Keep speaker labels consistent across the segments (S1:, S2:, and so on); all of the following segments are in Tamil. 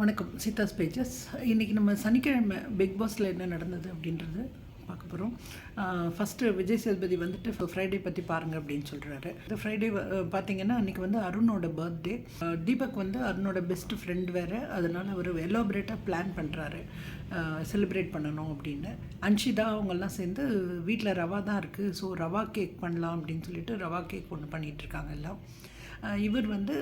S1: வணக்கம். சீதாஸ் பேஜஸ். இன்றைக்கி நம்ம சனிக்கிழமை பிக் பாஸில் என்ன நடந்தது அப்படின்றது பார்க்க போகிறோம் ஃபஸ்ட்டு விஜய் சேதுபதி வந்துட்டு ஃப்ரைடே பற்றி பாருங்கள் அப்படின்னு சொல்கிறாரு இந்த ஃப்ரைடே பார்த்தீங்கன்னா அன்றைக்கி வந்து அருணோட பர்த்டே தீபக் வந்து அருணோட பெஸ்ட் ஃப்ரெண்ட் வேறு. அதனால் அவர் எலோபரேட்டாக பிளான் பண்ணுறாரு செலிப்ரேட் பண்ணணும் அப்படின்னு. அன்ஷிதா அவங்கெல்லாம் சேர்ந்து வீட்டில் ரவா தான் இருக்குது ஸோ ரவா கேக் பண்ணலாம் அப்படின்னு சொல்லிட்டு ரவா கேக் ஒன்று பண்ணிகிட்ருக்காங்க எல்லாம். இவர் வந்து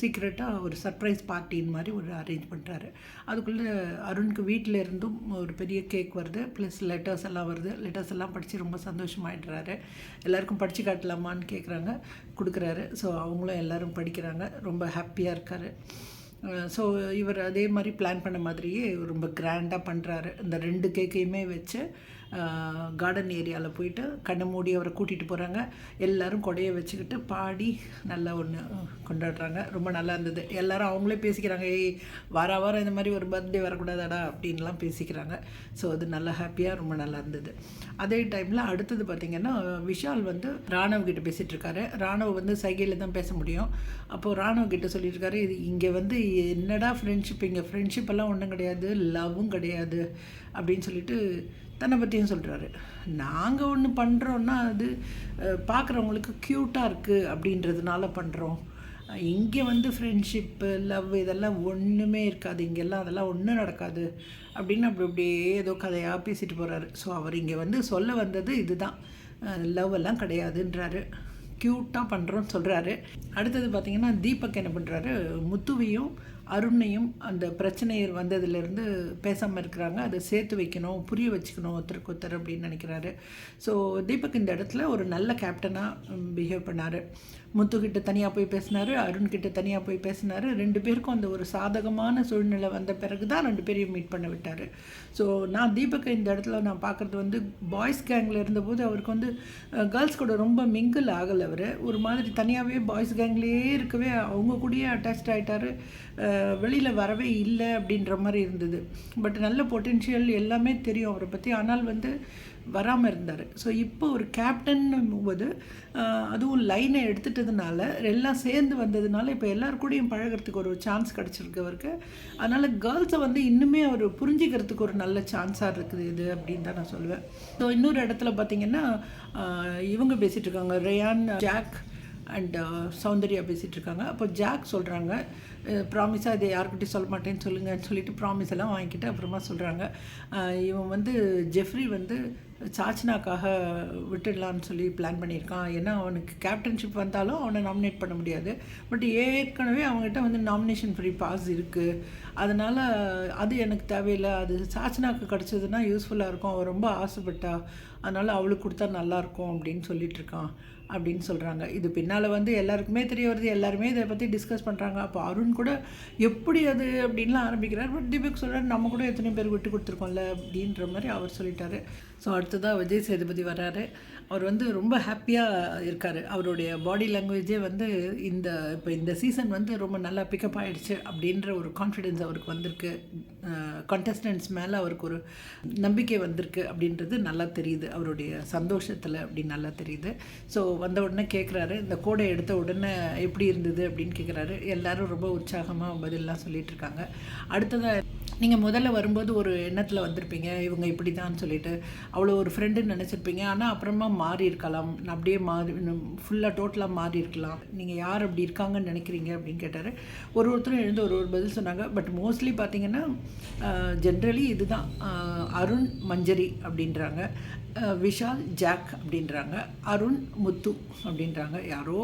S1: சீக்ரெட்டாக ஒரு சர்ப்ரைஸ் பார்ட்டின் மாதிரி ஒரு அரேஞ்ச் பண்ணுறாரு அதுக்குள்ளே அருணுக்கு வீட்டில் இருந்தும் ஒரு பெரிய கேக் வருது ப்ளஸ் லெட்டர்ஸ் எல்லாம் வருது. லெட்டர்ஸ் எல்லாம் படித்து ரொம்ப சந்தோஷமாயிடுறாரு. எல்லாருக்கும் படித்து காட்டலாமான்னு கேட்குறாங்க கொடுக்குறாரு. ஸோ அவங்களும் எல்லோரும் படிக்கிறாங்க. ரொம்ப ஹாப்பியாக இருக்காரு. ஸோ இவர் அதே மாதிரி பிளான் பண்ண மாதிரியே ரொம்ப கிராண்டாக பண்ணுறாரு இந்த ரெண்டு கேக்கையுமே வச்சு கார்டன் ஏரியாவில் போயிட்டு கண்ணை மூடி அவரை கூட்டிகிட்டு போகிறாங்க எல்லோரும் கொடையை வச்சுக்கிட்டு பாடி நல்லா ஒன்று கொண்டாடுறாங்க. ரொம்ப நல்லா இருந்தது. எல்லோரும் அவங்களே பேசிக்கிறாங்க ஏய் வார வாரம் இந்த மாதிரி ஒரு பர்த்டே வரக்கூடாதாடா? அப்படின்லாம் பேசிக்கிறாங்க. ஸோ அது நல்லா ஹாப்பியாக ரொம்ப நல்லா இருந்தது. அதே டைமில் அடுத்தது பார்த்திங்கன்னா விஷால் வந்து ராணவ் கிட்ட பேசிகிட்டு இருக்காரு. வந்து சைகையில் தான் பேச முடியும். அப்போது ராணவ் கிட்ட சொல்லியிருக்காரு இது இங்கே வந்து என்னடா ஃப்ரெண்ட்ஷிப் இங்கே ஃப்ரெண்ட்ஷிப்பெல்லாம் ஒன்றும் கிடையாது. லவ்வும் கிடையாது. அப்படின்னு சொல்லிட்டு தன்னை பற்றியும் சொல்கிறாரு நாங்கள் ஒன்று பண்ணுறோன்னா அது பார்க்குறவங்களுக்கு க்யூட்டாக இருக்குது அப்படின்றதுனால பண்ணுறோம் இங்கே வந்து ஃப்ரெண்ட்ஷிப்பு லவ் இதெல்லாம் ஒன்றுமே இருக்காது. இங்கெல்லாம் அதெல்லாம் ஒன்றும் நடக்காது அப்படின்னு அப்படி அப்படியே ஏதோ கதையாக பேசிட்டு போகிறாரு ஸோ அவர் இங்கே வந்து சொல்ல வந்தது இதுதான். லவ் எல்லாம் கிடையாதுன்றாரு. க்யூட்டாக பண்ணுறோன்னு சொல்கிறாரு அடுத்தது பார்த்திங்கன்னா தீபக் என்ன பண்ணுறாரு முத்துவையும் அருணையும் அந்த பிரச்சனை வந்ததுலேருந்து பேசாமல் இருக்கிறாங்க. அதை சேர்த்து வைக்கணும் புரிய வச்சுக்கணும் ஒருத்தருக்கு ஒருத்தர் அப்படின்னு நினைக்கிறாரு. ஸோ தீபக் இந்த இடத்துல ஒரு நல்ல கேப்டனாக பிஹேவ் பண்ணார். முத்துக்கிட்ட தனியாக போய் பேசினார் அருண்கிட்ட தனியாக போய் பேசினார். ரெண்டு பேருக்கும் அந்த ஒரு சாதகமான சூழ்நிலை வந்த பிறகு தான் ரெண்டு பேரையும் மீட் பண்ண விட்டார். ஸோ நான் தீபக்கை இந்த இடத்துல நான் பார்க்குறது வந்து பாய்ஸ் கேங்கில் இருந்தபோது அவருக்கு வந்து கேர்ள்ஸ் கூட ரொம்ப மிங்கிள் ஆகலை அவர். ஒரு மாதிரி தனியாகவே பாய்ஸ் கேங்லேயே இருக்கவே அவங்க கூடயே அட்டாச் ஆகிட்டாரு வெளியில் வரவே இல்லை அப்படின்ற மாதிரி இருந்தது. பட் நல்ல பொட்டென்ஷியல் எல்லாமே தெரியும் அவரை பற்றி ஆனால் வந்து வராமல் இருந்தார். ஸோ இப்போ ஒரு கேப்டன் போது அதுவும் லைனை எடுத்துட்டதுனால எல்லாம் சேர்ந்து வந்ததுனால இப்போ எல்லார் கூடயும் பழகிறதுக்கு ஒரு சான்ஸ் கிடச்சிருக்கு அவருக்கு. அதனால் கேர்ள்ஸை வந்து இன்னுமே அவர் புரிஞ்சுக்கிறதுக்கு ஒரு நல்ல சான்ஸாக இருக்குது இது அப்படின்னு தான் நான் சொல்லுவேன். ஸோ இன்னொரு இடத்துல பார்த்தீங்கன்னா இவங்க பேசிகிட்டு இருக்காங்க. ரேயான் ஜாக் அண்ட் சௌந்தர்யா பேசிகிட்டு இருக்காங்க. அப்போ ஜாக் சொல்கிறாங்க ப்ராமிஸாக இதை யாருக்கிட்டையும் சொல்ல மாட்டேன்னு சொல்லுங்கன்னு சொல்லிட்டு ப்ராமிஸ் எல்லாம் வாங்கிக்கிட்டு அப்புறமா சொல்கிறாங்க இவன் வந்து ஜெஃப்ரி வந்து சாச்னாக்காக விட்டுடலான்னு சொல்லி பிளான் பண்ணியிருக்கான். ஏன்னா அவனுக்கு கேப்டன்ஷிப் வந்தாலும் அவனை நாமினேட் பண்ண முடியாது. பட் ஏற்கனவே அவங்ககிட்ட வந்து நாமினேஷன் ஃப்ரீ பாஸ் இருக்குது அதனால் அது எனக்கு தேவையில்லை. அது சாச்சினாக்கு கிடச்சதுன்னா யூஸ்ஃபுல்லாக இருக்கும். அவள் ரொம்ப ஆசைப்பட்டா. அதனால் அவளுக்கு கொடுத்தா நல்லாயிருக்கும் அப்படின்னு சொல்லிகிட்ருக்கான் அப்படின்னு சொல்கிறாங்க இது பின்னால் வந்து எல்லாருக்குமே தெரிய வருது எல்லாருமே இதை பற்றி டிஸ்கஸ் பண்ணுறாங்க அப்போ அருண் கூட எப்படி அது அப்படின்லாம் ஆரம்பிக்கிறார் பட் தீபக் சொல்கிறார் நம்ம கூட எத்தனை பேர் விட்டு கொடுத்துருக்கோம்ல அப்படின்ற மாதிரி அவர் சொல்லிட்டாரு. ஸோ அடுத்ததாக விஜய் சேதுபதி வராரு. அவர் வந்து ரொம்ப ஹாப்பியாக இருக்கார். அவருடைய பாடி லாங்குவேஜே வந்து இந்த இப்போ இந்த சீசன் வந்து ரொம்ப நல்லா பிக்கப் ஆகிடுச்சு அப்படின்ற ஒரு கான்ஃபிடென்ஸ் அவருக்கு வந்திருக்கு. கண்டஸ்டன்ட்ஸ் மேலே அவருக்கு ஒரு நம்பிக்கை வந்திருக்கு அப்படின்றது நல்லா தெரியுது. அவருடைய சந்தோஷத்தில் அப்படின்னு நல்லா தெரியுது. ஸோ வந்த உடனே கேட்குறாரு இந்த கோடை எடுத்த உடனே எப்படி இருந்தது? அப்படின்னு கேட்குறாரு எல்லாரும் ரொம்ப உற்சாகமாக பதிலெலாம் சொல்லிகிட்ருக்காங்க அடுத்ததாக நீங்கள் முதல்ல வரும்போது ஒரு எண்ணத்தில் வந்திருப்பீங்க இவங்க இப்படி தான் சொல்லிட்டு அவ்வளோ ஒரு ஃப்ரெண்டுன்னு நினச்சிருப்பீங்க. ஆனால் அப்புறமா மாறி இருக்கலாம். அப்படியே மாறி ஃபுல்லாக டோட்டலாக மாறி இருக்கலாம். நீங்கள் யார் அப்படி இருக்காங்கன்னு நினைக்கிறீங்க அப்படின்னு கேட்டார். ஒரு ஒருத்தரும் எழுந்து ஒரு ஒரு பதில் சொன்னாங்க. பட் மோஸ்ட்லி பார்த்தீங்கன்னா ஜென்ரலி இதுதான். அருண் மஞ்சரி அப்படின்றாங்க. விஷால் ஜாக் அப்படின்றாங்க. அருண் முத்து அப்படின்றாங்க. யாரோ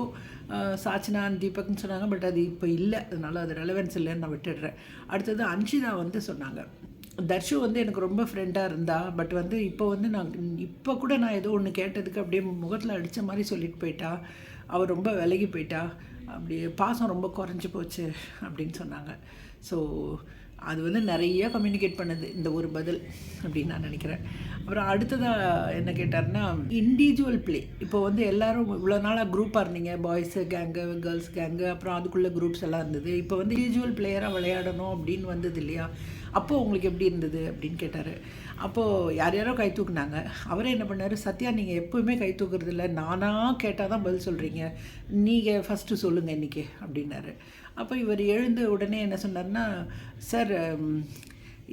S1: சாச்சினான் தீபக்னு சொன்னாங்க பட் அது இப்போ இல்லை. அதனால அது ரெலவென்ஸ் இல்லைன்னு நான் விட்டுடுறேன். அடுத்தது அன்ஷிதா வந்து சொன்னாங்க. தர்ஷு வந்து எனக்கு ரொம்ப ஃப்ரெண்டாக இருந்தா பட் வந்து இப்போ வந்து நான் இப்போ கூட நான் ஏதோ ஒன்று கேட்டதுக்கு அப்படியே முகத்தில் அடித்த மாதிரி சொல்லிட்டு போயிட்டா. அவள் ரொம்ப விலகி போயிட்டா. அப்படியே பாசம் ரொம்ப குறைஞ்சி போச்சு அப்படின்னு சொன்னாங்க. ஸோ அது வந்து நிறைய கம்யூனிகேட் பண்ணுது இந்த ஒரு பதில் அப்படின்னு நான் நினைக்கிறேன். அப்புறம் அடுத்ததாக என்ன கேட்டார்னா இண்டிவிஜுவல் ப்ளே இப்போ வந்து எல்லோரும் இவ்வளோ நாளாக குரூப்பாக இருந்தீங்க பாய்ஸு கேங்கு கேர்ள்ஸ் கேங்கு அப்புறம் அதுக்குள்ளே குரூப்ஸ் எல்லாம் இருந்தது. இப்போ வந்து இண்டிவிஜுவல் பிளேயராக விளையாடணும் அப்படின்னு வந்தது இல்லையா? அப்போது உங்களுக்கு எப்படி இருந்தது அப்படின்னு கேட்டார். அப்போது யார் யாரோ கை தூக்குனாங்க. அவரே என்ன பண்ணார் சத்யா நீங்கள் எப்போவுமே கை தூக்குறது இல்லை நானாக கேட்டால் தான் பதில் சொல்கிறீங்க நீங்கள் ஃபஸ்ட்டு சொல்லுங்கள் இன்றைக்கி அப்படின்னாரு. அப்போ இவர் எழுந்து உடனே என்ன சொன்னார்னா சார்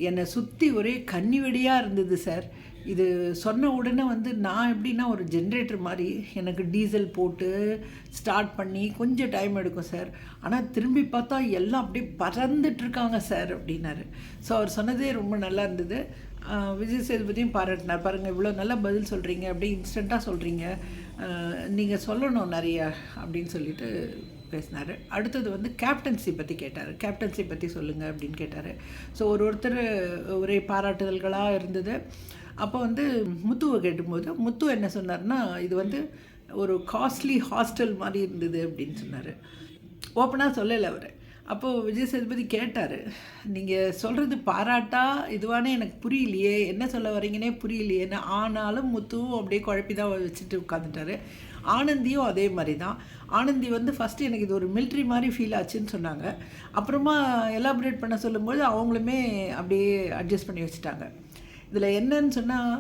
S1: என்னை சுற்றி ஒரே கன்னி வெடியாக இருந்தது சார். இது சொன்ன உடனே வந்து நான் எப்படின்னா ஒரு ஜென்ரேட்டர் மாதிரி எனக்கு டீசல் போட்டு ஸ்டார்ட் பண்ணி கொஞ்சம் டைம் எடுக்கும் சார். ஆனால் திரும்பி பார்த்தா எல்லாம் அப்படியே பறந்துட்டுருக்காங்க சார் அப்படின்னாரு. ஸோ அவர் சொன்னதே ரொம்ப நல்லா இருந்தது. விஜய் சேதுபதியும் பாராட்டினார். பாருங்கள் இவ்வளோ நல்லா பதில் சொல்கிறீங்க அப்படியே இன்ஸ்டண்ட்டாக சொல்கிறீங்க நீங்கள் சொல்லணும் நிறையா அப்படின்னு சொல்லிட்டு பேசினார். அடுத்தது வந்து கேப்டன்சி பற்றி கேட்டார். கேப்டன்சி பற்றி சொல்லுங்கள் அப்படின்னு கேட்டார். ஸோ ஒரு ஒருத்தர் ஒரே பாராட்டுதல்களாக இருந்தது. அப்போ வந்து முத்துவை கேட்டும்போது முத்து என்ன சொன்னார்னா இது வந்து ஒரு காஸ்ட்லி ஹாஸ்டல் மாதிரி இருந்தது அப்படின்னு சொன்னார். ஓப்பனாக சொல்லலை அவர். அப்போது விஜய் சேதுபதி கேட்டார் நீங்கள் சொல்கிறது பாராட்டா? இதுவானே எனக்கு புரியலையே. என்ன சொல்ல வரீங்கன்னே புரியலையேன்னு. ஆனாலும் முத்துவும் அப்படியே குழப்பி தான் வச்சுட்டு உட்காந்துட்டாரு ஆனந்தியும் அதே மாதிரி தான் ஆனந்தி வந்து ஃபஸ்ட்டு எனக்கு இது ஒரு மிலிட்ரி மாதிரி ஃபீல் ஆச்சுன்னு சொன்னாங்க. அப்புறமா எலாபரேட் பண்ண சொல்லும்போது அவங்களுமே அப்படியே அட்ஜஸ்ட் பண்ணி வச்சுட்டாங்க. இதில் என்னன்னு சொன்னால்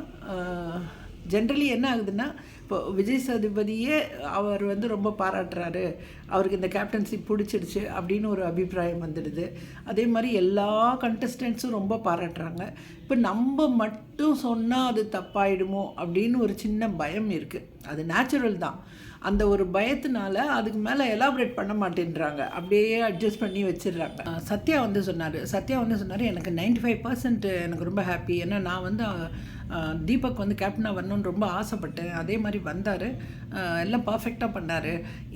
S1: ஜென்ரலி என்ன ஆகுதுன்னா இப்போ விஜய் சதுபதியே அவர் வந்து ரொம்ப பாராட்டுறாரு. அவருக்கு இந்த கேப்டன்சி பிடிச்சிருச்சு அப்படின்னு ஒரு அபிப்பிராயம் வந்துடுது. அதே மாதிரி எல்லா கண்டஸ்டன்ஸும் ரொம்ப பாராட்டுறாங்க. இப்போ நம்ம மட்டும் சொன்னால் அது தப்பாயிடுமோ அப்படின்னு ஒரு சின்ன பயம் இருக்குது அது நேச்சுரல் தான். அந்த ஒரு பயத்தினால அதுக்கு மேலே எலாபரேட் பண்ண மாட்டேன்றாங்க. அப்படியே அட்ஜஸ்ட் பண்ணி வச்சிடுறாங்க. சத்யா வந்து சொன்னார். சத்யா வந்து சொன்னார் எனக்கு 95% ஃபைவ் பர்சன்ட் எனக்கு ரொம்ப ஹாப்பி ஏன்னா நான் வந்து தீபக் வந்து கேப்டனாக வரணும்னு ரொம்ப ஆசைப்பட்டேன். அதே மாதிரி வந்தார். எல்லாம் பர்ஃபெக்டாக பண்ணார்.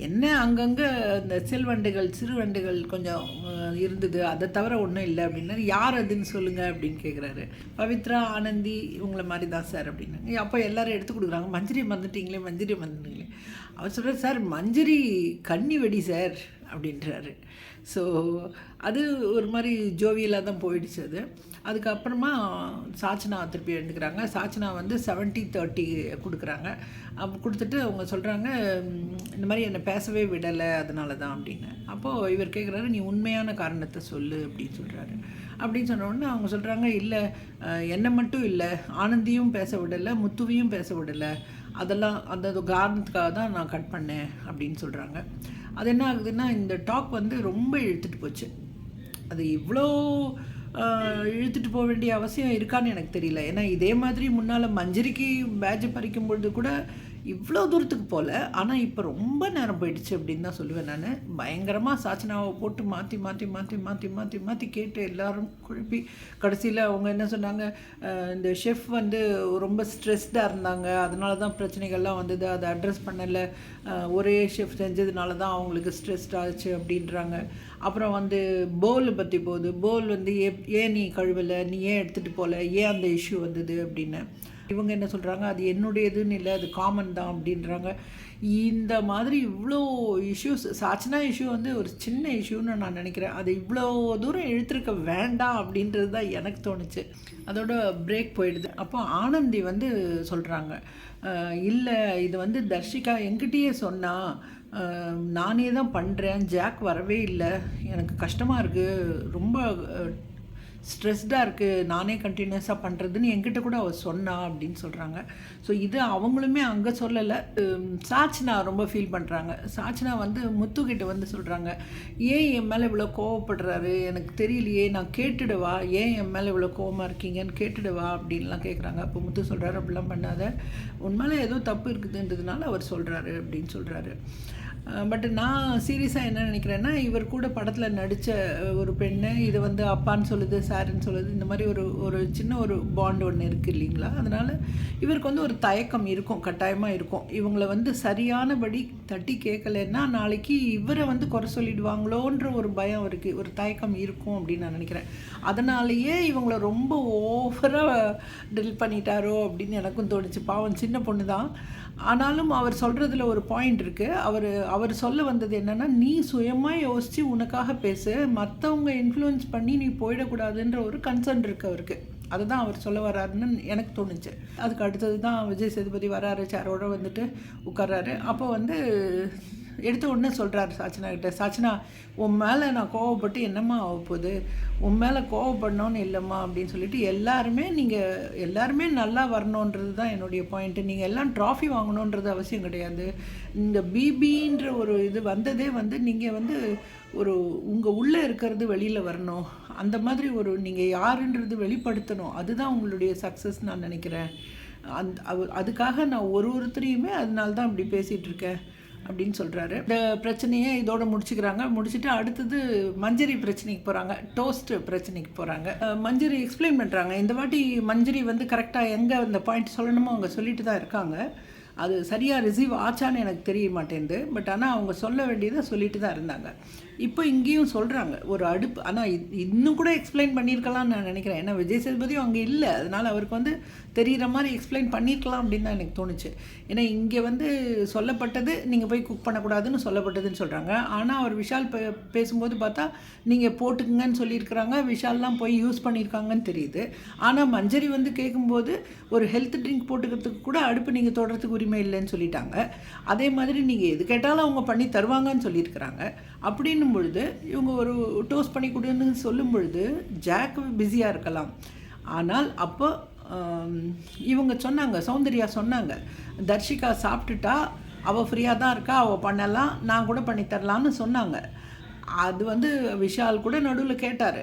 S1: என்ன அங்கங்கே இந்த சில்வண்டுகள் சிறுவண்டுகள் கொஞ்சம் இருந்தது. அதை தவிர ஒன்றும் இல்லை அப்படின்னா யார் அதுன்னு சொல்லுங்கள் அப்படின்னு கேட்குறாரு பவித்ரா ஆனந்தி இவங்கள மாதிரி தான் சார் அப்படின்னாங்க. அப்போ எல்லாரும் எடுத்து கொடுக்குறாங்க. மஞ்சரி மறந்துட்டீங்களே மஞ்சரி மறந்துட்டீங்களே. அவர் சொல்கிறார் சார் மஞ்சரி கன்னி வெடி சார். அப்படின்றாரு. ஸோ அது ஒரு மாதிரி ஜோவியலாக தான் போயிடுச்சு அது. அதுக்கப்புறமா சாச்சனா திருப்பி எழுந்துக்கிறாங்க. சாச்சனா வந்து செவன்ட்டி தேர்ட்டி கொடுக்குறாங்க. அப்போ கொடுத்துட்டு அவங்க சொல்கிறாங்க இந்த மாதிரி என்னை பேசவே விடலை அதனால தான் அப்படின்னு. அப்போது இவர் கேட்குறாரு நீ உண்மையான காரணத்தை சொல்லு அப்படின்னு சொல்கிறாரு அப்படின்னு சொன்ன உடனே அவங்க சொல்கிறாங்க இல்லை என்னை மட்டும் இல்லை ஆனந்தியும் பேச விடலை முத்துவையும் பேச விடலை. அதெல்லாம் அந்த காரணத்துக்காக தான் நான் கட் பண்ணேன் அப்படின்னு சொல்கிறாங்க அது என்ன ஆகுதுன்னா இந்த டாக் வந்து ரொம்ப இழுத்துட்டு போச்சு. அது இவ்வளோ இழுத்துட்டு போக வேண்டிய அவசியம் இருக்கான்னு எனக்கு தெரியல. ஏன்னா இதே மாதிரி முன்னால் மஞ்சரிக்கு பேட்ஜ் பறிக்கும் பொழுது கூட இவ்வளோ தூரத்துக்கு போகல ஆனால் இப்போ ரொம்ப நேரம் போயிடுச்சு அப்படின்னு தான் சொல்லுவேன் நான். பயங்கரமாக சாச்சனாவை போட்டு மாற்றி மாற்றி மாற்றி மாற்றி மாற்றி மாற்றி கேட்டு எல்லாரும் குழப்பி கடைசியில் அவங்க என்ன சொன்னாங்க இந்த ஷெஃப் வந்து ரொம்ப ஸ்ட்ரெஸ்டாக இருந்தாங்க. அதனால தான் பிரச்சனைகள்லாம் வந்தது. அதை அட்ரஸ் பண்ணலை. ஒரே ஷெஃப் செஞ்சதுனால தான் அவங்களுக்கு ஸ்ட்ரெஸ்ட் ஆச்சு அப்படின்றாங்க. அப்புறம் வந்து போல் பற்றி போகுது. போல் வந்து ஏ ஏன் நீ கழுவலை? நீ ஏன் எடுத்துகிட்டு போகல ஏன் அந்த இஷ்யூ வந்தது அப்படின்னு. இவங்க என்ன சொல்கிறாங்க அது என்னுடையதுன்னு இல்லை அது காமன் தான் அப்படின்றாங்க. இந்த மாதிரி இவ்வளோ இஷ்யூஸ் சாச்சனா இஷ்யூ வந்து ஒரு சின்ன இஷ்யூன்னு நான் நினைக்கிறேன். அது இவ்வளோ தூரம் இழுத்துருக்க வேண்டாம் அப்படின்றது தான் எனக்கு தோணுச்சு. அதோட பிரேக் போயிடுது. அப்போ ஆனந்தி வந்து சொல்கிறாங்க இல்லை இது வந்து தர்ஷிகா என்கிட்டயே சொன்னால் நானே தான் பண்ணுறேன் ஜாக் வரவே இல்லை. எனக்கு கஷ்டமாக இருக்குது ரொம்ப ஸ்ட்ரெஸ்டாக இருக்குது நானே கண்டினியூஸாக பண்ணுறதுன்னு என்கிட்ட கூட அவள் சொன்னா அப்படின்னு சொல்கிறாங்க ஸோ இது அவங்களுமே அங்கே சொல்லலை. சாச்சினா ரொம்ப ஃபீல் பண்ணுறாங்க சாச்சினா வந்து முத்துக்கிட்ட வந்து சொல்கிறாங்க ஏன் என் மேலே இவ்வளோ கோவப்படுறாரு? எனக்கு தெரியலையே நான் கேட்டுடுவா? ஏன் என் மேலே இவ்வளோ கோவமாக இருக்கீங்கன்னு கேட்டுடுவா? அப்படின்லாம் கேட்குறாங்க அப்போ முத்து சொல்கிறாரு அப்படிலாம் பண்ணாத. உன் மேலே ஏதோ தப்பு இருக்குதுன்றதுனால அவர் சொல்கிறாரு அப்படின்னு சொல்கிறாரு பட் நான் சீரியஸாக என்ன நினைக்கிறேன்னா இவர் கூட படத்தில் நடித்த ஒரு பெண்ணு இது வந்து அப்பான்னு சொல்லுது சாருன்னு சொல்லுது இந்த மாதிரி ஒரு ஒரு சின்ன ஒரு பாண்ட் ஒன்று இருக்குது இல்லைங்களா? அதனால் இவருக்கு வந்து ஒரு தயக்கம் இருக்கும் கட்டாயமாக இருக்கும். இவங்கள வந்து சரியானபடி தட்டி கேட்கலன்னா நாளைக்கு இவரை வந்து குறை சொல்லிடுவாங்களோன்ற ஒரு பயம் இருக்குது ஒரு தயக்கம் இருக்கும் அப்படின்னு நான் நினைக்கிறேன். அதனாலேயே இவங்கள ரொம்ப ஓவராக ட்ரில் பண்ணிட்டாரோ அப்படின்னு எனக்கும் தோணுச்சு. பாவம் சின்ன பொண்ணு தான் ஆனாலும் அவர் சொல்கிறதுல ஒரு பாயிண்ட் இருக்குது அவர் அவர் சொல்ல வந்தது என்னென்னா நீ சுயமாக யோசித்து உனக்காக பேசு. மற்றவங்க இன்ஃப்ளூயன்ஸ் பண்ணி நீ போயிடக்கூடாதுன்ற ஒரு கன்சர்ன் இருக்குது அவருக்கு. அதை தான் அவர் சொல்ல வர்றாருன்னு எனக்கு தோணுச்சு. அதுக்கு அடுத்தது தான் விஜய் சேதுபதி வராரு. சேரோட வந்துட்டு உட்கார்றாரு. அப்போ வந்து எடுத்த உடனே சொல்கிறாரு சாச்சனா கிட்ட சாச்சனா உன் மேலே நான் கோவப்பட்டு என்னம்மா ஆக போகுது உன் மேலே கோவப்படணும்னு இல்லைம்மா அப்படின்னு சொல்லிட்டு எல்லாருமே நீங்கள் எல்லாருமே நல்லா வரணுன்றது தான் என்னுடைய பாயிண்ட்டு நீங்கள் எல்லாம் ட்ராஃபி வாங்கணுன்றது அவசியம் கிடையாது. இந்த பிபின்ற ஒரு இது வந்ததே வந்து நீங்கள் வந்து ஒரு உங்கள் உள்ளே இருக்கிறது வெளியில் வரணும். அந்த மாதிரி ஒரு நீங்கள் யாருன்றது வெளிப்படுத்தணும். அதுதான் உங்களுடைய சக்ஸஸ் நான் நினைக்கிறேன். அந் அதுக்காக நான் ஒரு ஒருத்தரையுமே அதனால தான் அப்படி பேசிகிட்ருக்கேன் அப்படின்னு சொல்கிறாரு இந்த பிரச்சனையை இதோட முடிச்சுக்கிறாங்க. முடிச்சுட்டு அடுத்தது மஞ்சரி பிரச்சனைக்கு போகிறாங்க டோஸ்ட் பிரச்சனைக்கு போகிறாங்க மஞ்சரி எக்ஸ்பிளைன் பண்ணுறாங்க இந்த வாட்டி மஞ்சரி வந்து கரெக்டாக எங்கே அந்த பாயிண்ட் சொல்லணுமோ அவங்க சொல்லிட்டு தான் இருக்காங்க. அது சரியாக ரிசீவ் ஆச்சான்னு எனக்கு தெரிய மாட்டேங்குது. பட் ஆனால் அவங்க சொல்ல வேண்டியதை சொல்லிட்டு தான் இருந்தாங்க. இப்போ இங்கேயும் சொல்கிறாங்க ஒரு அடுப்பு ஆனால் இன்னும் கூட எக்ஸ்பிளைன் பண்ணியிருக்கலாம்னு நான் நினைக்கிறேன். ஏன்னா விஜய் சேதுபதியும் அங்கே இல்லை. அதனால் அவருக்கு வந்து தெரிகிற மாதிரி எக்ஸ்பிளைன் பண்ணியிருக்கலாம் அப்படின்னு தான் எனக்கு தோணுச்சு. ஏன்னா இங்கே வந்து சொல்லப்பட்டது நீங்கள் போய் குக் பண்ணக்கூடாதுன்னு சொல்லப்பட்டதுன்னு சொல்கிறாங்க ஆனால் அவர் விஷால் பே பேசும்போது பார்த்தா நீங்கள் போட்டுக்குங்கன்னு சொல்லியிருக்கிறாங்க. விஷால்லாம் போய் யூஸ் பண்ணியிருக்காங்கன்னு தெரியுது. ஆனால் மஞ்சரி வந்து கேட்கும்போது ஒரு ஹெல்த் ட்ரிங்க் போட்டுக்கிறதுக்கு கூட அடுப்பு நீங்கள் தொடறதுக்கு உரிமை இல்லைன்னு சொல்லிட்டாங்க. அதே மாதிரி நீங்கள் எது கேட்டாலும் அவங்க பண்ணி தருவாங்கன்னு சொல்லியிருக்கிறாங்க. அப்படின்னும் பொழுது இவங்க ஒரு டோஸ்ட் பண்ணி கொடுன்னு சொல்லும் பொழுது ஜாக் பிஸியாக இருக்கலாம். ஆனால் அப்போ இவங்க சொன்னாங்க சௌந்தர்யா சொன்னாங்க தர்ஷிகா சாப்பிட்டுட்டா அவள் ஃப்ரீயாக தான் இருக்கா அவள் பண்ணலாம் நான் கூட பண்ணித்தரலான்னு சொன்னாங்க. அது வந்து விஷால் கூட நடுவில் கேட்டார்.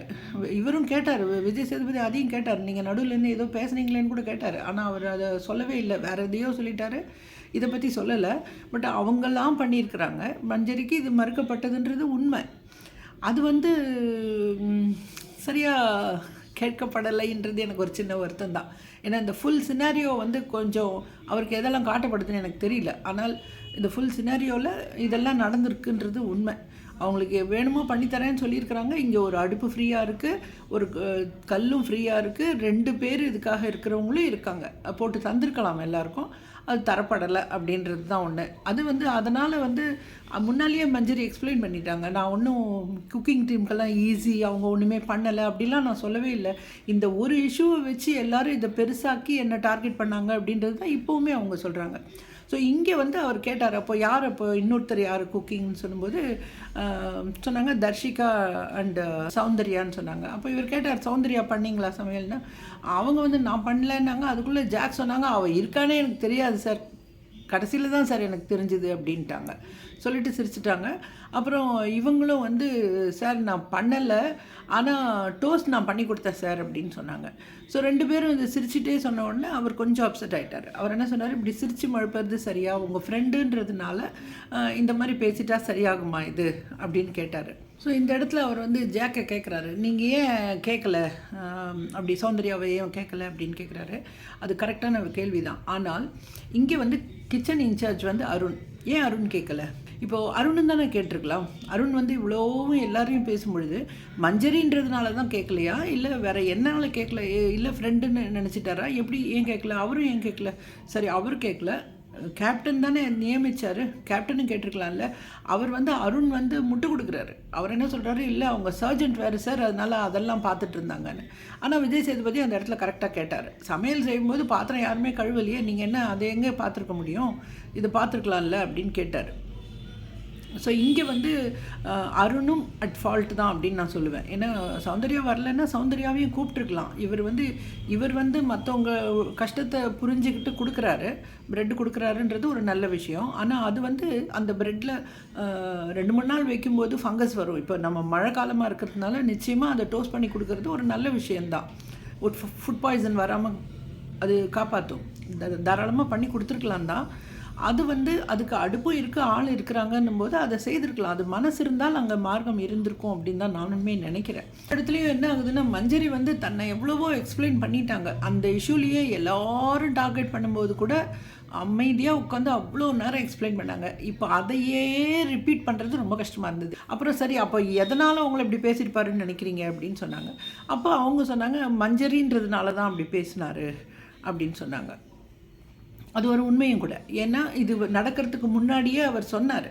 S1: இவரும் கேட்டார் விஜய் சேதுபதி அதையும் கேட்டார் நீங்கள் நடுவில் இருந்து ஏதோ பேசுனீங்களேன்னு கூட கேட்டார். ஆனால் அவர் அதை சொல்லவே இல்லை. வேறு எதையோ சொல்லிட்டாரு. இதை பற்றி சொல்லலை. பட் அவங்கெல்லாம் பண்ணியிருக்கிறாங்க. மஞ்சரிக்கு இது மறுக்கப்பட்டதுன்றது உண்மை. அது வந்து சரியாக கேட்கப்படலைன்றது எனக்கு ஒரு சின்ன வருத்தம் தான். ஏன்னா இந்த ஃபுல் சினாரியோ வந்து கொஞ்சம் அவருக்கு எதெல்லாம் காட்டப்படுதுன்னு எனக்கு தெரியல. ஆனால் இந்த ஃபுல் சினாரியோவில் இதெல்லாம் நடந்திருக்குன்றது உண்மை. அவங்களுக்கு வேணுமோ பண்ணித்தரேன்னு சொல்லியிருக்கிறாங்க. இங்கே ஒரு அடுப்பு ஃப்ரீயாக இருக்குது ஒரு க- கல்லும் ஃப்ரீயாக இருக்குது ரெண்டு பேர் இதுக்காக இருக்கிறவங்களும் இருக்காங்க. போட்டு தந்திருக்கலாம் எல்லாருக்கும். அது தரப்படலை அப்படின்றது தான் ஒன்று அது வந்து அதனால் வந்து முன்னாலேயே மஞ்சரி எக்ஸ்பிளைன் பண்ணிட்டாங்க. நான் ஒன்றும் குக்கிங் டீமுக்கெல்லாம் ஈஸி அவங்க ஒன்றுமே பண்ணலை அப்படிலாம் நான் சொல்லவே இல்லை. இந்த ஒரு இஷ்யூவை வச்சு எல்லாரும் இதை பெருசாக்கி என்னை டார்கெட் பண்ணாங்க அப்படின்றது தான் இப்போவுமே அவங்க சொல்கிறாங்க ஸோ இங்கே வந்து அவர் கேட்டார் அப்போ யார் அப்போ இன்னொருத்தர் யார் குக்கிங்னு சொல்லும்போது சொன்னாங்க தர்ஷிகா அண்டு சௌந்தர்யான்னு சொன்னாங்க. அப்போ இவர் கேட்டார் சௌந்தர்யா பண்ணீங்களா சமையல்னா? அவங்க வந்து நான் பண்ணலன்னாங்க அதுக்குள்ளே ஜாக் சொன்னாங்க அவள் இருக்கானே எனக்கு தெரியாது சார். கடைசியில் தான் சார் எனக்கு தெரிஞ்சுது அப்படின்ட்டாங்க. சொல்லிட்டு சிரிச்சிட்டாங்க. அப்புறம் இவங்களும் வந்து சார் நான் பண்ணலை. ஆனால் டோஸ்ட் நான் பண்ணி கொடுத்தேன் சார் அப்படின்னு சொன்னாங்க. ஸோ ரெண்டு பேரும் இது சிரிச்சிட்டே சொன்ன உடனே அவர் கொஞ்சம் அப்செட் ஆகிட்டார் அவர் என்ன சொன்னார்? இப்படி சிரித்து மழுப்புறது சரியா? உங்கள் ஃப்ரெண்டுன்றதுனால இந்த மாதிரி பேசிட்டா சரியாகுமா இது? அப்படின்னு கேட்டார். ஸோ இந்த இடத்துல அவர் வந்து ஜாக்கை கேட்குறாரு நீங்கள் ஏன் கேட்கல அப்படி சௌந்தர்யாவை ஏன் கேட்கல அப்படின்னு கேட்குறாரு அது கரெக்டான ஒரு கேள்வி தான் ஆனால் இங்கே வந்து கிச்சன் இன்சார்ஜ் வந்து அருண். ஏன் அருண் கேட்கல இப்போது அருண் தானே கேட்டிருக்கலாம். அருண் வந்து இவ்வளோவும் எல்லாரையும் பேசும்பொழுது மஞ்சரின்றதுனால தான் கேட்கலையா இல்லை வேற என்னால் கேட்கல இல்லை ஃப்ரெண்டுன்னு நினச்சிட்டாரா? எப்படி ஏன் கேட்கல அவரும் ஏன் கேட்கல சரி அவர் கேட்கல கேப்டன் தானே நியமித்தார் கேப்டனும் கேட்டிருக்கலாம்ல. அவர் வந்து அருண் வந்து முட்டு கொடுக்குறாரு. அவர் என்ன சொல்கிறாரு இல்லை அவங்க சர்ஜென்ட் வேறு சார் அதனால அதெல்லாம் பார்த்துட்டு இருந்தாங்கன்னு. ஆனால் விஜய் சேதுபதி அந்த இடத்துல கரெக்டாக கேட்டார். சமையல் செய்யும்போது பாத்திரம் யாருமே கழுவலையே. நீங்கள் என்ன அதை எங்கே பார்த்துருக்க முடியும்? இது பார்த்துருக்கலாம்ல அப்படின்னு கேட்டார். ஸோ இங்கே வந்து அருணும் அட் ஃபால்ட் தான் அப்படின்னு நான் சொல்லுவேன். ஏன்னா சௌந்தர்யா வரலைன்னா சௌந்தர்யாவையும் கூப்பிட்டுருக்கலாம். இவர் வந்து இவர் வந்து மற்றவங்க கஷ்டத்தை புரிஞ்சுக்கிட்டு கொடுக்குறாரு. ப்ரெட் கொடுக்குறாருன்றது ஒரு நல்ல விஷயம். ஆனால் அது வந்து அந்த ப்ரெட்டில் ரெண்டு மூணு நாள் வைக்கும்போது ஃபங்கஸ் வரும். இப்போ நம்ம மழை காலமாக இருக்கிறதுனால நிச்சயமாக அதை டோஸ்ட் பண்ணி கொடுக்கறது ஒரு நல்ல விஷயந்தான் ஒரு ஃபுட் பாய்சன் வராமல் அது காப்பாற்றும் தாராளமாக பண்ணி கொடுத்துருக்கலாம் தான் அது வந்து அதுக்கு அடுப்பு இருக்குது ஆள் இருக்கிறாங்கன்னும் போது அதை செய்திருக்கலாம். அது மனசு இருந்தால் அங்கே மார்க்கம் இருந்திருக்கும் அப்படின்னு தான் நானுமே நினைக்கிறேன். இடத்துலையும் என்ன ஆகுதுன்னா மஞ்சரி வந்து தன்னை எவ்வளவோ எக்ஸ்பிளைன் பண்ணிட்டாங்க. அந்த இஷ்யூலேயே எல்லாரும் டார்கெட் பண்ணும்போது கூட அமைதியாக உட்காந்து அவ்வளோ நேரம் எக்ஸ்பிளைன் பண்ணாங்க. இப்போ அதையே ரிப்பீட் பண்ணுறது ரொம்ப கஷ்டமாக இருந்தது. அப்புறம் சரி அப்போ எதனால் அவங்கள இப்படி பேசியிருப்பாருன்னு நினைக்கிறீங்க அப்படின்னு சொன்னாங்க. அப்போ அவங்க சொன்னாங்க மஞ்சரின்றதுனால தான் அப்படி பேசினாரு அப்படின்னு சொன்னாங்க. அது ஒரு உண்மையும் கூட. ஏன்னா இது நடக்கிறதுக்கு முன்னாடியே அவர் சொன்னார்.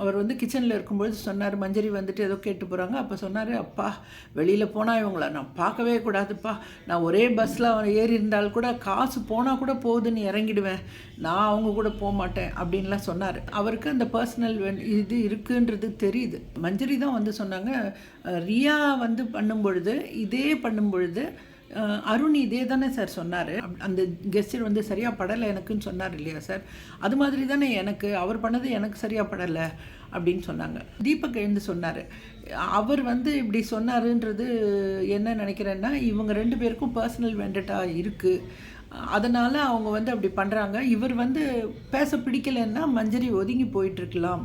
S1: அவர் வந்து கிச்சனில் இருக்கும்பொழுது சொன்னார் மஞ்சரி வந்துட்டு ஏதோ கேட்டு போகிறாங்க அப்போ சொன்னார் அப்பா வெளியில் போனால் இவங்கள நான் பார்க்கவே கூடாதுப்பா. நான் ஒரே பஸ்ஸில் ஏறி இருந்தால் கூட காசு போனால் கூட போகுதுன்னு இறங்கிடுவேன். நான் அவங்க கூட போக மாட்டேன். அப்படின்லாம் சொன்னார். அவருக்கு அந்த பர்சனல் இது இருக்குன்றது தெரியுது. மஞ்சரி தான் வந்து சொன்னாங்க ரியா வந்து பண்ணும் பொழுது இதே பண்ணும் பொழுது அருண் இதே தானே சார் சொன்னார். அந்த கெஸ்டர் வந்து சரியாக படலை எனக்குன்னு சொன்னார் இல்லையா சார்? அது மாதிரி தானே எனக்கு அவர் பண்ணது எனக்கு சரியாக படலை அப்படின்னு சொன்னாங்க. தீபக் எழுந்து சொன்னார். அவர் வந்து இப்படி சொன்னாருன்றது என்ன நினைக்கிறேன்னா இவங்க ரெண்டு பேருக்கும் பர்சனல் வெண்டட்டா இருக்குது அதனால் அவங்க வந்து அப்படி பண்ணுறாங்க இவர் வந்து பேச பிடிக்கலைன்னா மஞ்சரி ஒதுங்கி போயிட்டுருக்கலாம்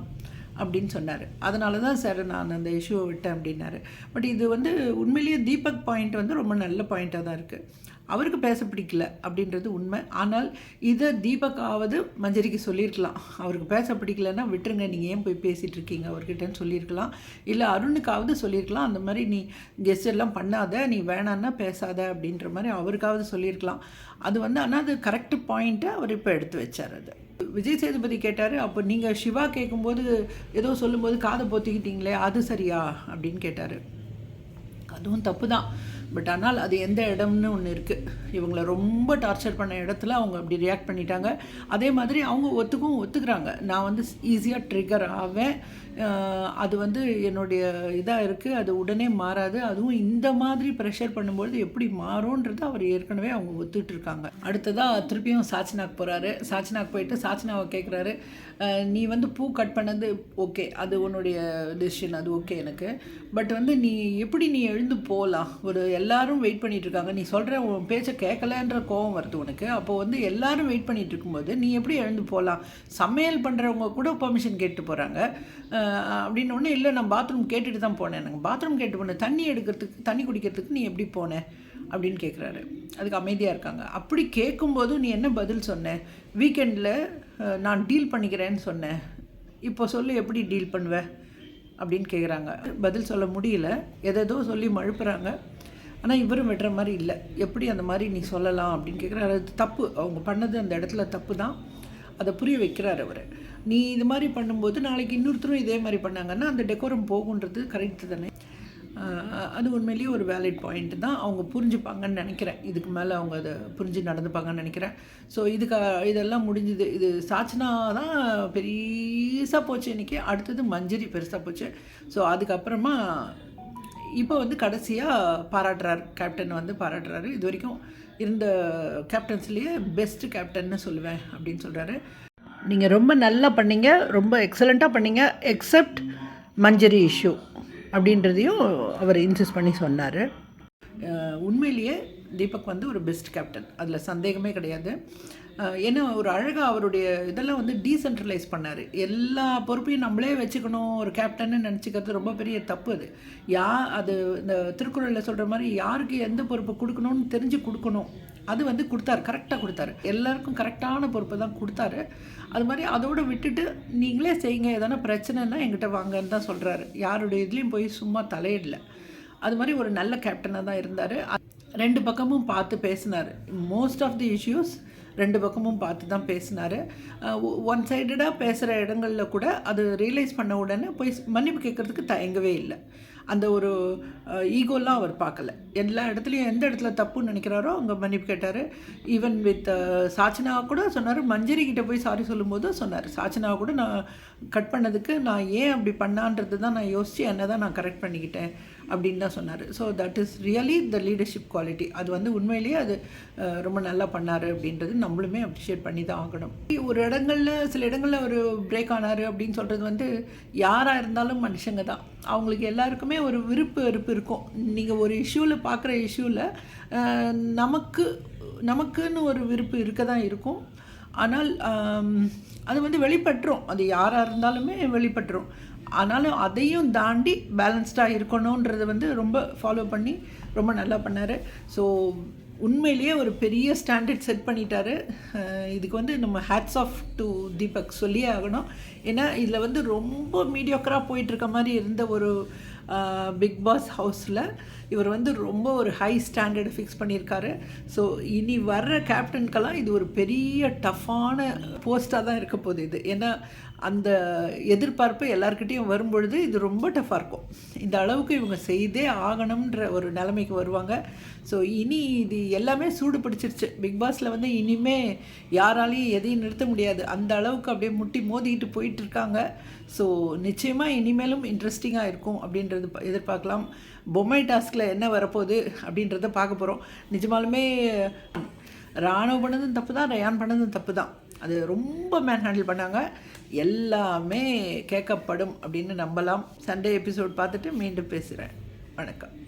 S1: அப்படின்னு சொன்னார். அதனால தான் சார் நான் அந்த இஷ்யூவை விட்டேன் அப்படின்னாரு. பட் இது வந்து உண்மையிலேயே தீபக் பாயிண்ட் வந்து ரொம்ப நல்ல பாயிண்ட்டாக தான் இருக்குது அவருக்கு பேச பிடிக்கல அப்படின்றது உண்மை. ஆனால் இதை தீபக்காவது மஞ்சரிக்கு சொல்லியிருக்கலாம். அவருக்கு பேச பிடிக்கலன்னா விட்டுருங்க நீங்கள் ஏன் போய் பேசிகிட்டு இருக்கீங்க? அவர்கிட்டன்னு சொல்லியிருக்கலாம். இல்லை அருணுக்காவது சொல்லியிருக்கலாம். அந்த மாதிரி நீ கெஸ்ட் எல்லாம் பண்ணாத நீ வேணான்னா பேசாத அப்படின்ற மாதிரி அவருக்காவது சொல்லியிருக்கலாம். அது வந்து ஆனால் அது கரெக்ட் பாயிண்ட்டை அவர் இப்போ எடுத்து வச்சார் அது. விஜய் சேதுபதி கேட்டார் அப்போ நீங்கள் சிவா கேட்கும்போது ஏதோ சொல்லும்போது காதை பொத்திக்கிட்டீங்களே அது சரியா? அப்படின்னு கேட்டார். அதுவும் தப்பு தான் பட் ஆனால் அது எந்த இடம்னு ஒன்று இருக்குது இவங்களை ரொம்ப டார்ச்சர் பண்ண இடத்துல அவங்க அப்படி ரியாக்ட் பண்ணிட்டாங்க. அதே மாதிரி அவங்க ஒத்துக்கும் ஒத்துக்கிறாங்க. நான் வந்து ஈஸியாக ட்ரிகர் ஆவேன். அது வந்து என்னுடைய இதாக இருக்குது அது உடனே மாறாது. அதுவும் இந்த மாதிரி ப்ரெஷர் பண்ணும்பொழுது எப்படி மாறும்ன்றது அவர் ஏற்கனவே அவங்க ஒத்துட்டு இருக்காங்க. அடுத்ததாக திருப்பியும் சாச்சினாக் போகிறாரு சாச்சினாக் போயிட்டு சாச்சினாவை கேட்குறாரு நீ வந்து பூ கட் பண்ணது ஓகே அது உன்னுடைய டெசிஷன் அது ஓகே எனக்கு. பட் வந்து நீ எப்படி நீ எழுந்து போகலாம் ஒரு எல்லாரும் வெயிட் பண்ணிகிட்டு இருக்காங்க நீ சொல்கிற உன் பேச்சை கேட்கலன்ற கோவம் வருது உனக்கு. அப்போ வந்து எல்லாரும் வெயிட் பண்ணிகிட்டு இருக்கும்போது நீ எப்படி எழுந்து போகலாம் சமையல் பண்ணுறவங்க கூட பெர்மிஷன் கேட்டு போகிறாங்க அப்படின்னு ஒன்று இல்லை நான் பாத்ரூம் கேட்டுட்டு தான் போனேன். எனக்கு பாத்ரூம் கேட்டு போனேன் தண்ணி எடுக்கிறதுக்கு தண்ணி குடிக்கிறதுக்கு நீ எப்படி போனேன் அப்படின்னு கேட்குறாரு அதுக்கு அமைதியாக இருக்காங்க. அப்படி கேட்கும்போது நீ என்ன பதில் சொன்ன? வீக்கெண்டில் நான் டீல் பண்ணிக்கிறேன்னு சொன்னேன் இப்போ சொல்லு எப்படி டீல் பண்ணுவ? அப்படின்னு கேட்குறாங்க பதில் சொல்ல முடியல. எதேதோ சொல்லி மழுப்புறாங்க. ஆனால் இவரும் விடுற மாதிரி இல்லை. எப்படி அந்த மாதிரி நீ சொல்லலாம் அப்படின்னு கேட்குறாரு அது தப்பு. அவங்க பண்ணது அந்த இடத்துல தப்பு தான். அதை புரிய வைக்கிறார் அவர். நீ இது மாதிரி பண்ணும்போது நாளைக்கு இன்னொருத்தரும் இதே மாதிரி பண்ணாங்கன்னா அந்த டெக்கோரம் போகுன்றது கரெக்டு தானே? அது உண்மையிலேயே ஒரு வேலிட் பாயிண்ட் தான். அவங்க புரிஞ்சுப்பாங்கன்னு நினைக்கிறேன். இதுக்கு மேலே அவங்க அதை புரிஞ்சு நடந்துப்பாங்கன்னு நினைக்கிறேன். ஸோ இதுக்கு இதெல்லாம் முடிஞ்சுது. இது சாச்சினா தான் பெருசாக போச்சு இன்றைக்கி அடுத்தது மஞ்சரி பெருசாக போச்சு. ஸோ அதுக்கப்புறமா இப்போ வந்து கடைசியாக பாராட்டுறார் கேப்டன் வந்து பாராட்டுறாரு. இது வரைக்கும் இருந்த கேப்டன்ஸ்லேயே பெஸ்ட்டு கேப்டன்னு சொல்லுவேன் அப்படின்னு சொல்கிறாரு நீங்கள் ரொம்ப நல்லா பண்ணீங்க ரொம்ப எக்ஸலண்ட்டாக பண்ணீங்க எக்ஸப்ட் மஞ்சரி இஷ்யூ அப்படின்றதையும் அவர் இன்சிஸ்ட் பண்ணி சொன்னார். உண்மையிலேயே தீபக் வந்து ஒரு பெஸ்ட் கேப்டன் அதில் சந்தேகமே கிடையாது. ஏன்னா ஒரு அழகாக அவருடைய இதெல்லாம் வந்து டீசென்ட்ரலைஸ் பண்ணார். எல்லா பொறுப்பையும் நம்மளே வச்சுக்கணும் ஒரு கேப்டன்னு நினச்சிக்கிறது ரொம்ப பெரிய தப்பு அது. யா அது இந்த திருக்குறளில் சொல்கிற மாதிரி யாருக்கு எந்த பொறுப்பு கொடுக்கணும்னு தெரிஞ்சு கொடுக்கணும். அது வந்து கொடுத்தாரு கரெக்டாக கொடுத்தாரு. எல்லாருக்கும் கரெக்டான பொறுப்பை தான் கொடுத்தாரு. அது மாதிரி அதோடு விட்டுட்டு நீங்களே செய்யுங்க எதனா பிரச்சனைன்னா எங்கிட்ட வாங்கன்னு தான் சொல்கிறாரு யாருடைய இதுலேயும் போய் சும்மா தலையிடலை. அது மாதிரி ஒரு நல்ல கேப்டனாக தான் இருந்தார். ரெண்டு பக்கமும் பார்த்து பேசினார். மோஸ்ட் ஆஃப் தி இஷ்யூஸ் ரெண்டு பக்கமும் பார்த்து தான் பேசினார். ஒன் சைடடாக பேசுகிற இடங்களில் கூட அது ரியலைஸ் பண்ண உடனே போய் மன்னிப்பு கேட்குறதுக்கு தயங்கவே இல்லை. அந்த ஒரு ஈகோலாம் அவர் பார்க்கல. எல்லா இடத்துலையும் எந்த இடத்துல தப்புன்னு நினைக்கிறாரோ அங்கே மன்னிப்பு கேட்டார். ஈவன் வித் சாச்சனா கூட சொன்னார். மஞ்சரி கிட்டே போய் சாரி சொல்லும்போது சொன்னார். சாச்சனா கூட நான் கட் பண்ணதுக்கு நான் ஏன் அப்படி பண்ணான்றது தான் நான் யோசித்து என்ன தான் நான் கரெக்ட் பண்ணிக்கிட்டேன். அப்படின்னு தான் சொன்னார். So that is really the leadership quality அது வந்து உண்மையிலேயே அது ரொம்ப நல்லா பண்ணார் அப்படின்றது நம்மளுமே அப்ரிஷியேட் பண்ணி தான் ஆகணும். ஒரு இடங்களில் சில இடங்களில் ஒரு பிரேக் ஆனார் அப்படின்னு சொல்கிறது வந்து யாராக இருந்தாலும் மனுஷங்க தான். அவங்களுக்கு எல்லாருக்குமே ஒரு விருப்பு வெறுப்பு இருக்கும். நீங்கள் ஒரு இஷ்யூவில் பார்க்குற இஷ்யூவில் நமக்கு நமக்குன்னு ஒரு விருப்பு இருக்க தான் இருக்கும். ஆனால் அது வந்து வெளிப்பட்டுரும். அது யாராக இருந்தாலுமே வெளிப்பட்டுரும். ஆனாலும் அதையும் தாண்டி பேலன்ஸ்டாக இருக்கணுன்றது வந்து ரொம்ப ஃபாலோ பண்ணி ரொம்ப நல்லா பண்ணார். ஸோ உண்மையிலேயே ஒரு பெரிய ஸ்டாண்டர்ட் செட் பண்ணிட்டாரு. இதுக்கு வந்து நம்ம ஹேட்ஸ் ஆஃப் டு தீபக் சொல்லியே ஆகணும். ஏன்னா இதில் வந்து ரொம்ப மீடியோக்கராக போயிட்டுருக்க மாதிரி இருந்த ஒரு பிக் பாஸ் ஹவுஸில் இவர் வந்து ரொம்ப ஒரு ஹை ஸ்டாண்டர்டு ஃபிக்ஸ் பண்ணியிருக்காரு. ஸோ இனி வர்ற கேப்டனுக்கெல்லாம் இது ஒரு பெரிய டஃப்பான போஸ்ட்டாக தான் இருக்க போகுது இது. ஏன்னா அந்த எதிர்பார்ப்பு எல்லாருக்கிட்டேயும் வரும்பொழுது இது ரொம்ப டஃப்பாக இருக்கும். இந்த அளவுக்கு இவங்க செய்தே ஆகணுன்ற ஒரு நிலைமைக்கு வருவாங்க. ஸோ இனி இது எல்லாமே சூடு பிடிச்சிருச்சு. பிக் பாஸில் வந்து இனிமே யாராலையும் எதையும் நிறுத்த முடியாது. அந்த அளவுக்கு அப்படியே முட்டி மோதிக்கிட்டு போயிட்டு இருக்காங்க. ஸோ நிச்சயமாக இனிமேலும் இன்ட்ரெஸ்டிங்காக இருக்கும் அப்படின்றது எதிர்பார்க்கலாம். பொம்மை டாஸ்கில் என்ன வரப்போகுது அப்படின்றத பார்க்க போகிறோம் நிஜமாலுமே ராணுவ பண்ணதும் தப்பு தான் ரயான் பண்ணதும் தப்பு தான். அது ரொம்ப மேன் ஹேண்டில் பண்ணாங்க. எல்லாமே கேட்கப்படும் அப்படின்னு நம்பலாம். சண்டே எபிசோட் பார்த்துட்டு மீண்டும் பேசுகிறேன் வணக்கம்.